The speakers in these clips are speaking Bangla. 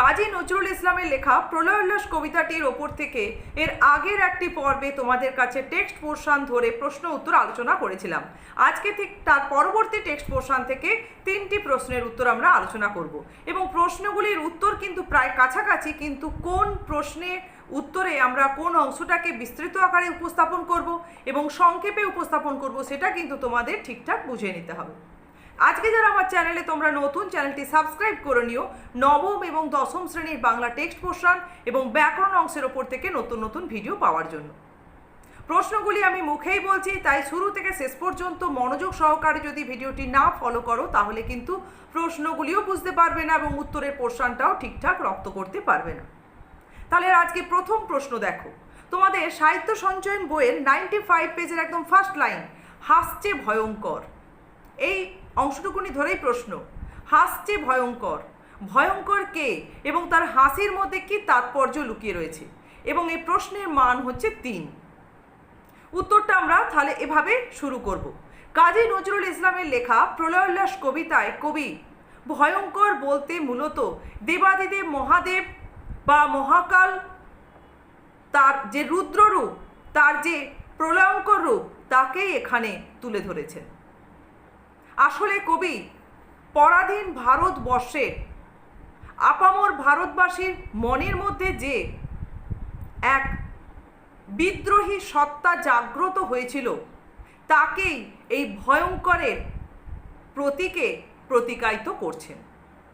কাজী নজরুল ইসলামের লেখা প্রলয় উল্লাস কবিতাটির ওপর থেকে এর আগের একটি পর্বে তোমাদের কাছে টেক্সট পোর্শন ধরে প্রশ্ন উত্তর আলোচনা করেছিলাম। আজকে ঠিক তার পরবর্তী টেক্সট পোর্শন থেকে তিনটি প্রশ্নের উত্তর আমরা আলোচনা করব এবং প্রশ্নগুলির উত্তর কিন্তু প্রায় কাছাকাছি, কিন্তু কোন প্রশ্নে উত্তরে আমরা কোন অংশটাকে বিস্তৃত আকারে উপস্থাপন করব এবং সংক্ষেপে উপস্থাপন করব সেটা কিন্তু তোমাদের ঠিকঠাক বুঝে নিতে হবে। আজকে যারা আমার চ্যানেলে তোমরা নতুন, চ্যানেলটি সাবস্ক্রাইব করে নিও। নবম এবং দশম শ্রেণির বাংলা টেক্সট পোর্শন এবং ব্যাকরণ অংশের ওপর থেকে নতুন নতুন ভিডিও পাওয়ার জন্য। প্রশ্নগুলি আমি মুখেই বলছি, তাই শুরু থেকে শেষ পর্যন্ত মনোযোগ সহকারে যদি ভিডিওটি না ফলো করো, তাহলে কিন্তু প্রশ্নগুলিও বুঝতে পারবে না এবং উত্তরের পোর্শনটাও ঠিকঠাক রপ্ত করতে পারবে না। তাহলে আজকে প্রথম প্রশ্ন দেখো। তোমাদের সাহিত্য সঞ্চয়ন বইয়ের নাইনটি ফাইভ পেজের একদম ফার্স্ট লাইন হাসছে ভয়ঙ্কর। এই অংশটুকুনি ধরেই প্রশ্ন। হাসছে ভয়ঙ্কর। ভয়ঙ্কর কে এবং তার হাসির মধ্যে কি তাৎপর্য লুকিয়ে রয়েছে? এবং এই প্রশ্নের মান হচ্ছে তিন। উত্তরটা আমরা তাহলে এভাবে শুরু করব। কাজী নজরুল ইসলামের লেখা প্রলয়োল্লাস কবিতায় কবি, ভয়ঙ্কর বলতে মূলত দেবাদিদেব মহাদেব বা মহাকাল তার যে রুদ্ররূপ তার যে প্রলয়ঙ্কর রূপ, তাকেই এখানে তুলে ধরেছেন। আসলে কবি, পরাধীন ভারতবর্ষে, আপামর ভারতবাসীর মনের মধ্যে যে এক বিদ্রোহী সত্তা জাগ্রত হয়েছিল, তাকেই এই ভয়ঙ্করের প্রতীকে প্রতিকায়িত করছেন।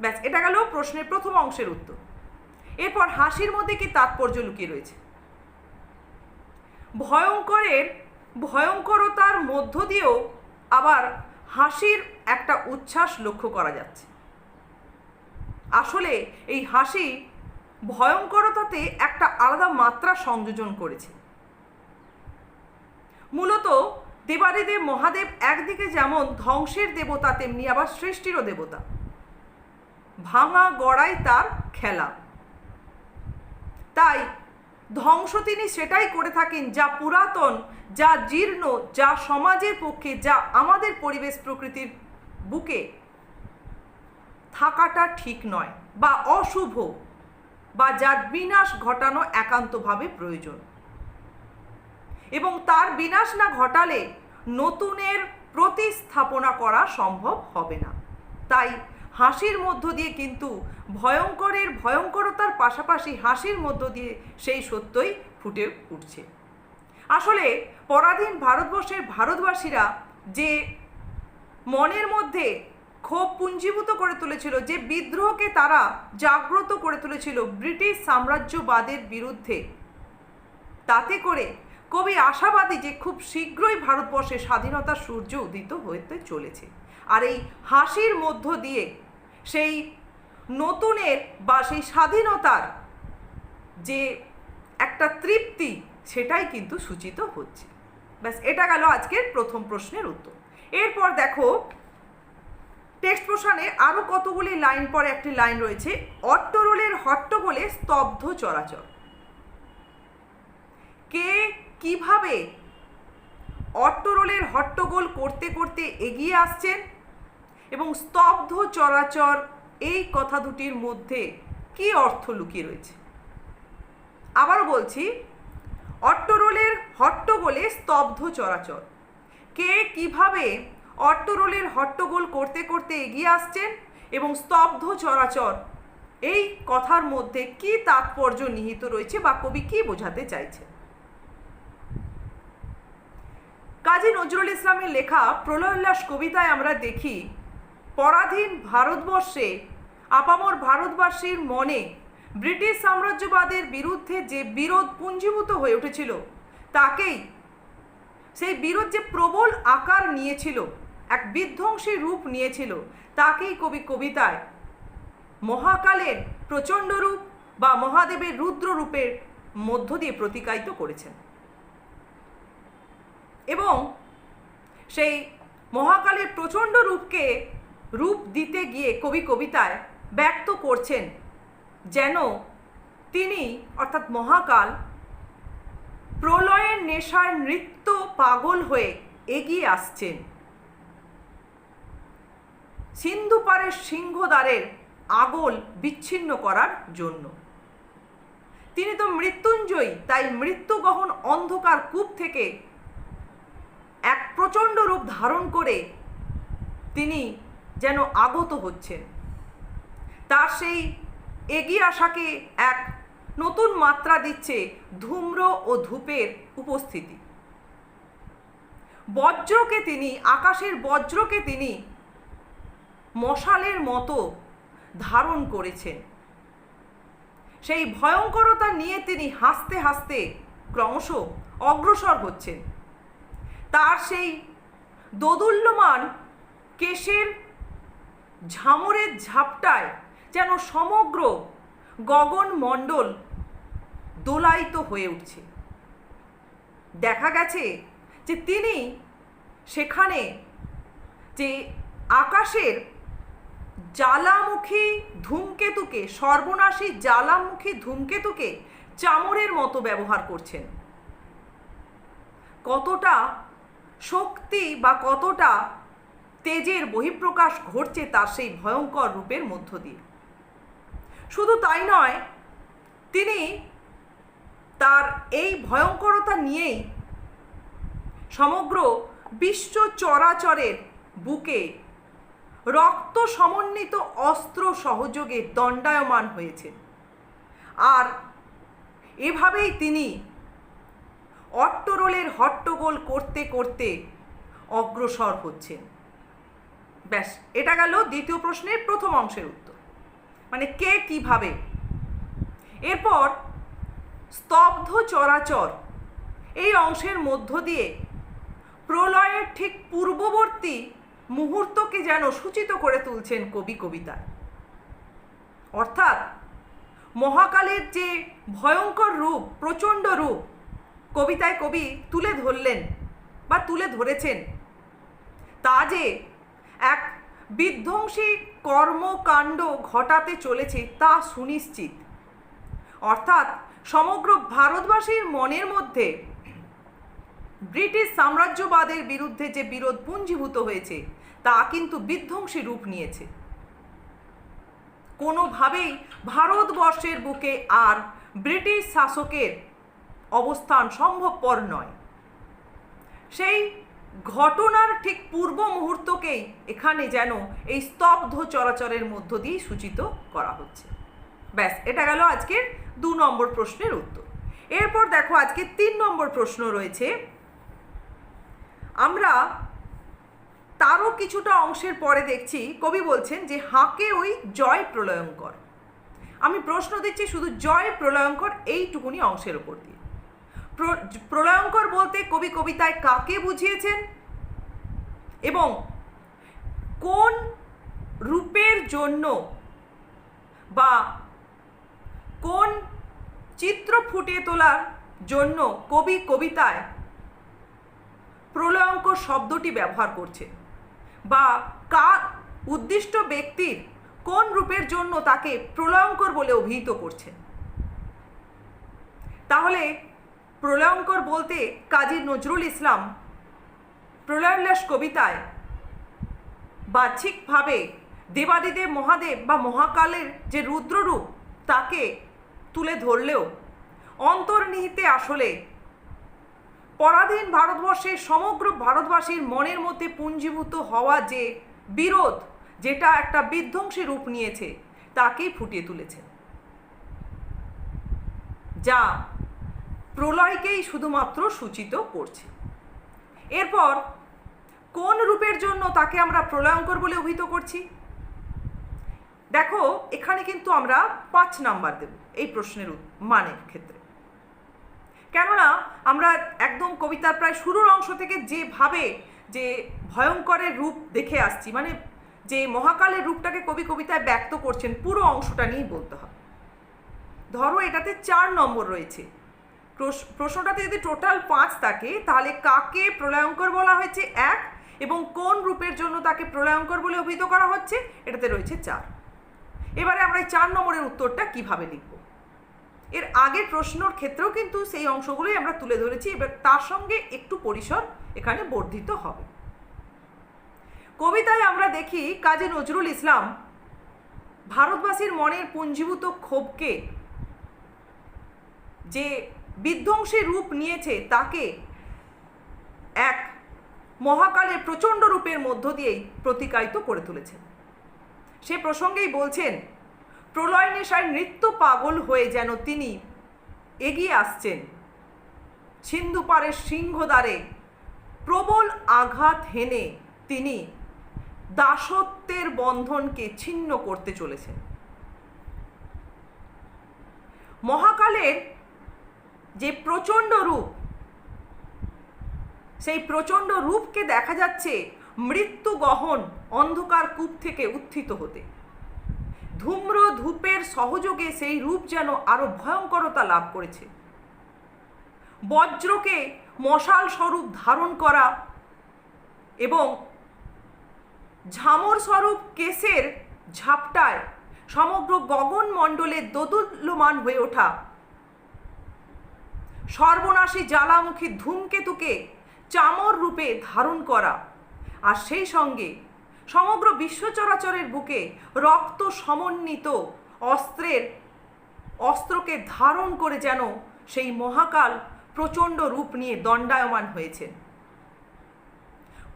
ব্যাস, এটা গেল প্রশ্নের প্রথম অংশের উত্তর। এরপর হাসির মধ্যে কি তাৎপর্য লুকিয়ে রয়েছে? ভয়ঙ্করের ভয়ঙ্করতার মধ্য দিয়েও আবার হাসির একটা উচ্ছ্বাস লক্ষ্য করা যাচ্ছে। আসলে এই হাসি ভয়ঙ্করতাতে একটা আলাদা মাত্রা সংযোজন করেছে। মূলত দেবাদিদেব মহাদেব একদিকে যেমন ধ্বংসের দেবতা, তেমনি আবার সৃষ্টিরও দেবতা। ভাঙা গড়াই তার খেলা। তাই ধ্বংস তিনি সেটাই করে থাকেন যা পুরাতন, যা জীর্ণ, যা সমাজের পক্ষে, যা আমাদের পরিবেশ প্রকৃতির বুকে থাকাটা ঠিক নয় বা অশুভ বা যার বিনাশ ঘটানো একান্তভাবে প্রয়োজন। এবং তার বিনাশ না ঘটালে নতুনের প্রতিস্থাপনা করা সম্ভব হবে না। তাই হাসির মধ্য দিয়ে কিন্তু ভয়ঙ্করের ভয়ঙ্করতার পাশাপাশি হাসির মধ্য দিয়ে সেই সত্যই ফুটে উঠছে। আসলে পরাধীন ভারতবর্ষের ভারতবাসীরা যে মনের মধ্যে ক্ষোভ পুঞ্জীভূত করে তুলেছিল, যে বিদ্রোহকে তারা জাগ্রত করে তুলেছিল ব্রিটিশ সাম্রাজ্যবাদের বিরুদ্ধে, তাতে করে কবি আশাবাদী যে খুব শীঘ্রই ভারতবর্ষে স্বাধীনতার সূর্য উদিত হতে চলেছে। আর এই হাসির মধ্য দিয়ে সেই নতুনের বা সেই স্বাধীনতার যে একটা তৃপ্তি, সেটাই কিন্তু সূচিত হচ্ছে। ব্যাস, এটা গেল আজকের প্রথম প্রশ্নের উত্তর। এরপর দেখো, টেক্সট পোর্শনে আরও কতগুলি লাইন পরে একটি লাইন রয়েছে, অট্টরোলের হট্টগোলে স্তব্ধ চরাচর। কে কীভাবে অট্টরোলের হট্টগোল করতে করতে এগিয়ে আসছেন এবং স্তব্ধ চরাচর এই কথা দুটির মধ্যে কি অর্থ লুকিয়ে রয়েছে? আবারও বলছি, অট্টরোলের হট্টগোলে স্তব্ধ চরাচর। কে কীভাবে অট্টরোলের হট্টগোল করতে করতে এগিয়ে আসছেন এবং স্তব্ধ চরাচর, এই কথার মধ্যে কি তাৎপর্য নিহিত রয়েছে বা কবি কি বোঝাতে চাইছেন কাজী নজরুল ইসলামের লেখা প্রলয়োল্লাস কবিতায় আমরা দেখি পরাধীন ভারতবর্ষে, আপামর ভারতবাসীর মনে ব্রিটিশ সাম্রাজ্যবাদের বিরুদ্ধে যে বিরোধ পুঞ্জীভূত হয়ে উঠেছিল, তাকেই সেই বিরোধ যে প্রবল আকার নিয়েছিল, এক বিধ্বংসী রূপ নিয়েছিল, তাকেই কবি কবিতায় মহাকালের প্রচণ্ড রূপ বা মহাদেবের রুদ্র রূপের মধ্য দিয়ে প্রতিকায়িত করেছেন। এবং সেই মহাকালের প্রচণ্ড রূপকে রূপ দিতে গিয়ে কবি কবিতায় ব্যক্ত করছেন যেন তিনি, অর্থাৎ মহাকাল, প্রলয়ের নেশার নৃত্য পাগল হয়ে এগিয়ে আসছেন। সিন্ধু পারের সিংহদ্বারের আগল বিচ্ছিন্ন করার জন্য। তিনি তো মৃত্যুঞ্জয়ী, তাই মৃত্যুগহন অন্ধকার কূপ থেকে এক প্রচণ্ড রূপ ধারণ করে তিনি যেন আগত হচ্ছেন। তার সেই এগিয়ে আসাকে এক নতুন মাত্রা দিচ্ছে ধূম্র ও ধূপের উপস্থিতি। বজ্রকে তিনি, আকাশের বজ্রকে তিনি মশালের মতো ধারণ করেছেন। সেই ভয়ঙ্করতা নিয়ে তিনি হাসতে হাসতে ক্রমশ অগ্রসর হচ্ছেন। তার সেই দোদুল্যমান কেশের ঝামরের ঝাপটায় যেন সমগ্র গগন মণ্ডল দোলায়িত হয়ে উঠছে। দেখা গেছে যে তিনি সেখানে যে আকাশের জ্বালামুখী ধূমকেতুকে, সর্বনাশী জ্বালামুখী ধূমকেতুকে চামড়ের মতো ব্যবহার করছেন। কতটা শক্তি বা কতটা তেজের বহিঃপ্রকাশ ঘটছে তার সেই ভয়ঙ্কর রূপের মধ্য দিয়ে। শুধু তাই নয়, তিনি তার এই ভয়ঙ্করতা নিয়েই সমগ্র বিশ্ব চরাচরের বুকে রক্ত সমন্বিত অস্ত্র সহযোগে দণ্ডায়মান হয়েছে। আর এভাবেই তিনি অট্টরোলের হট্টগোল করতে করতে অগ্রসর হচ্ছেন। ব্যাস, এটা গেল দ্বিতীয় প্রশ্নের প্রথম অংশের উত্তর। মানে কে কীভাবে? এরপর স্তব্ধ চরাচর এই অংশের মধ্য দিয়ে প্রলয়ের ঠিক পূর্ববর্তী মুহূর্তকে যেন সূচিত করে তুলছেন কবি কবিতায় অর্থাৎ মহাকালের যে ভয়ঙ্কর রূপ, প্রচণ্ড রূপ কবিতায় কবি তুলে ধরলেন বা তুলে ধরেছেন, তা যে এক বিধ্বংসী কর্মকাণ্ড ঘটাতে চলেছে তা সুনিশ্চিত। অর্থাৎ সমগ্র ভারতবাসীর মনের মধ্যে ব্রিটিশ সাম্রাজ্যবাদের বিরুদ্ধে যে বিরোধ পুঞ্জীভূত হয়েছে, তা কিন্তু বিধ্বংসী রূপ নিয়েছে। কোনোভাবেই ভারতবর্ষের বুকে আর ব্রিটিশ শাসকের অবস্থান সম্ভবপর নয়। সেই ঘটনার ঠিক পূর্ব মুহূর্তকেই এখানে যেন এই স্তব্ধ চরাচরের মধ্য দিয়ে সূচিত করা হচ্ছে। ব্যাস, এটা গেল আজকের দু নম্বর প্রশ্নের উত্তর। এরপর দেখো, আজকে তিন নম্বর প্রশ্ন রয়েছে, আমরা তারও কিছুটা অংশের পরে দেখছি, কবি বলছেন যে হাঁকে ওই জয় প্রলয়ঙ্কর। আমি প্রশ্ন দিচ্ছি শুধু জয় প্রলয়ঙ্কর, এইটুকুনি অংশের ওপর দিয়ে। প্রলয়ঙ্কর বলতে কবি কবিতায় কাকে বুঝিয়েছেন? এবং কোন রূপের জন্য বা কোন চিত্র ফুটিয়ে তোলার জন্য কবি কবিতায় প্রলয়ঙ্কর শব্দটি ব্যবহার করছে বা কার উদ্দিষ্ট ব্যক্তির কোন রূপের জন্য তাকে প্রলয়ঙ্কর বলে অভিহিত করছেন? তাহলে প্রলয়ঙ্কর বলতে কাজী নজরুল ইসলাম। প্রলয়োল্লাস কবিতায়, বাহ্যিকভাবে দেবাদিদেব মহাদেব বা মহাকালের যে রুদ্ররূপ তাকে তুলে ধরলেও অন্তর্নিহিতে আসলে পরাধীন ভারতবর্ষের সমগ্র ভারতবাসীর মনের মধ্যে পুঞ্জীভূত হওয়া যে বিরোধ, যেটা একটা বিধ্বংসী রূপ নিয়েছে, তাকেই ফুটিয়ে তুলেছে। যা প্রলয়কেই শুধুমাত্র সূচিত করছে। এরপর, কোন রূপের জন্য তাকে আমরা প্রলয়ঙ্কর বলে অভিহিত করছি? দেখো, এখানে কিন্তু আমরা পাঁচ নাম্বার দেব এই প্রশ্নের মানের ক্ষেত্রে। কেননা, আমরা একদম কবিতার প্রায় শুরুর অংশ থেকে যেভাবে যে ভয়ঙ্করের রূপ দেখে আসছি মানে যে মহাকালের রূপটাকে কবি কবিতায় ব্যক্ত করছেন, পুরো অংশটা নিয়েই বলতে হবে। ধরো, এটাতে চার নম্বর রয়েছে। প্রশ্নটাতে যদি টোটাল পাঁচ থাকে, তাহলে কাকে প্রলয়ঙ্কর বলা হয়েছে? এক। এবং কোন রূপের জন্য তাকে প্রলয়ঙ্কর বলে অভিহিত করা হচ্ছে? এটাতে রয়েছে চার। এবারে আমরা এই চার নম্বরের উত্তরটা কীভাবে লিখব? এর আগের প্রশ্নর ক্ষেত্রেও কিন্তু সেই অংশগুলোই আমরা তুলে ধরেছি, এবার তার সঙ্গে একটু পরিসর এখানে বর্ধিত হবে। কবিতায় আমরা দেখি, কাজী নজরুল ইসলাম, ভারতবাসীর মনের পুঞ্জীভূত ক্ষোভকে যে বিধ্বংসী রূপ নিয়েছে তাকে। এক মহাকালের প্রচণ্ড রূপের মধ্য দিয়েই প্রতিকায়িত করে তুলেছেন। সে প্রসঙ্গেই বলছেন, প্রলয় নেশায় নৃত্য পাগল হয়ে যেন তিনি এগিয়ে আসছেন। সিন্ধু পারের সিংহদ্বারে প্রবল আঘাত হেনে তিনি দাসত্বের বন্ধনকে ছিন্ন করতে চলেছেন। মহাকালের যে প্রচণ্ড রূপ, সেই প্রচণ্ড রূপকে দেখা যাচ্ছে মৃত্যু গহন অন্ধকার কূপ থেকে উত্থিত হতে। ধূম্র ধূপের সহযোগে সেই রূপ যেন আরও ভয়ঙ্করতা লাভ করেছে। বজ্রকে মশাল স্বরূপ ধারণ করা এবং ঝামর স্বরূপ কেসের ঝাপটায় সমগ্র গগন গগনমণ্ডলে দোদুল্যমান হয়ে ওঠা সর্বনাশী জ্বালামুখী ধূমকেতুকে চামর রূপে ধারণ করা। আর সেই সঙ্গে সমগ্র বিশ্ব চরাচরের বুকে রক্ত সমন্বিত অস্ত্রের অস্ত্রকে ধারণ করে যেন সেই মহাকাল প্রচণ্ড রূপ নিয়ে দণ্ডায়মান হয়েছেন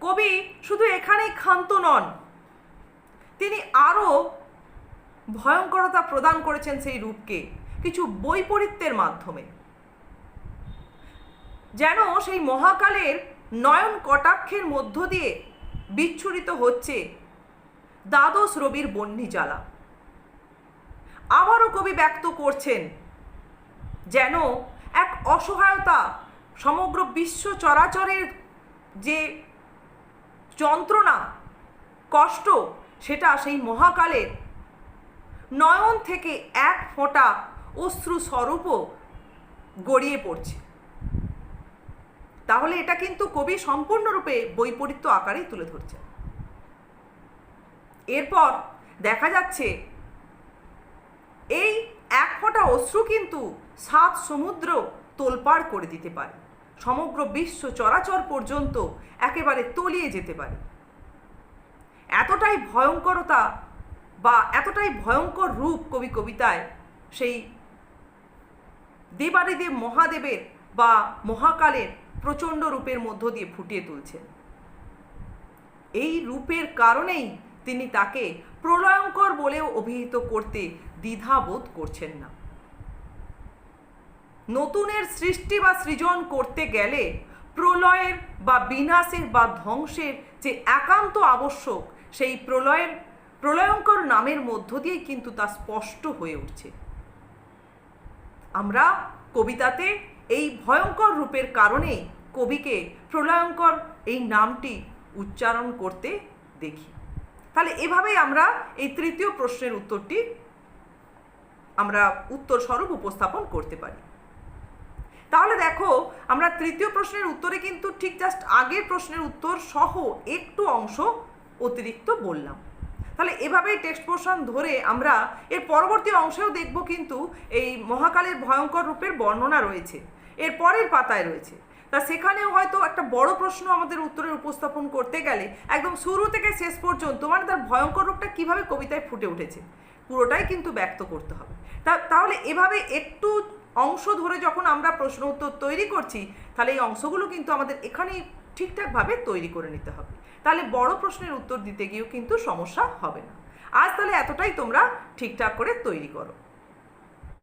কবি শুধু এখানেই ক্ষান্ত নন, তিনি আরও ভয়ঙ্করতা প্রদান করেছেন সেই রূপকে কিছু বৈপরীত্যের মাধ্যমে। যেন সেই মহাকালের নয়ন কটাক্ষের মধ্য দিয়ে বিচ্ছুরিত হচ্ছে দ্বাদশ রবির বন্যী জ্বালা। আবারও কবি ব্যক্ত করছেন যেন এক অসহায়তা সমগ্র বিশ্ব চরাচরের যে যন্ত্রণা, কষ্ট, সেটা সেই মহাকালের নয়ন থেকে এক ফোঁটা অশ্রু স্বরূপও গড়িয়ে পড়ছে। তাহলে এটা কিন্তু কবি সম্পূর্ণরূপে বৈপরীত্য আকারেই তুলে ধরছে এরপর দেখা যাচ্ছে, এই এক ফোঁটা অশ্রু কিন্তু সাত সমুদ্র তোলপাড় করে দিতে পারে। সমগ্র বিশ্ব চরাচর পর্যন্ত একেবারে তলিয়ে যেতে পারে। এতটাই ভয়ঙ্করতা বা এতটাই ভয়ঙ্কর রূপ কবি কবিতায় সেই দেবাদিদেব মহাদেবের বা মহাকালের প্রচণ্ড রূপের মধ্য দিয়ে ফুটিয়ে তুলছেন। এই রূপের কারণেই তিনি তাকে প্রলয়ঙ্কর বলেও অভিহিত করতে দ্বিধাবোধ করছেন না। নতুনের সৃষ্টি বা সৃজন করতে গেলে প্রলয়ের বা বিনাশের বা ধ্বংসের যে একান্ত আবশ্যক, সেই প্রলয়ের, প্রলয়ঙ্কর নামের মধ্য দিয়েই কিন্তু তা স্পষ্ট হয়ে উঠছে। আমরা কবিতাতে এই ভয়ঙ্কর রূপের কারণে কবিকে প্রলয়ঙ্কর এই নামটি উচ্চারণ করতে দেখি। তাহলে এভাবেই আমরা এই তৃতীয় প্রশ্নের উত্তরটি আমরা উত্তর স্বরূপ উপস্থাপন করতে পারি। তাহলে দেখো, আমরা তৃতীয় প্রশ্নের উত্তরে কিন্তু ঠিক জাস্ট আগের প্রশ্নের উত্তর সহ একটু অংশ অতিরিক্ত বললাম। তাহলে এভাবেই টেক্সট পোর্শন ধরে আমরা এর পরবর্তী অংশেও দেখব কিন্তু এই মহাকালের ভয়ঙ্কর রূপের বর্ণনা রয়েছে। এর পরের পাতায় রয়েছে। তা সেখানেও হয়তো একটা বড় প্রশ্ন আমাদের উত্তরের উপস্থাপন করতে গেলে একদম শুরু থেকে শেষ পর্যন্ত মানে তার ভয়ঙ্কর রূপটা কীভাবে কবিতায় ফুটে উঠেছে, পুরোটাই কিন্তু ব্যক্ত করতে হবে। তা তাহলে এভাবে একটু অংশ ধরে যখন আমরা প্রশ্ন উত্তর তৈরি করছি, তাহলে এই অংশগুলো কিন্তু আমাদের এখানেই ঠিকঠাকভাবে তৈরি করে নিতে হবে। তাহলে বড় প্রশ্নের উত্তর দিতে গিয়েও কিন্তু সমস্যা হবে না। আজ তাহলে এতটাই তোমরা ঠিকঠাক করে তৈরি করো।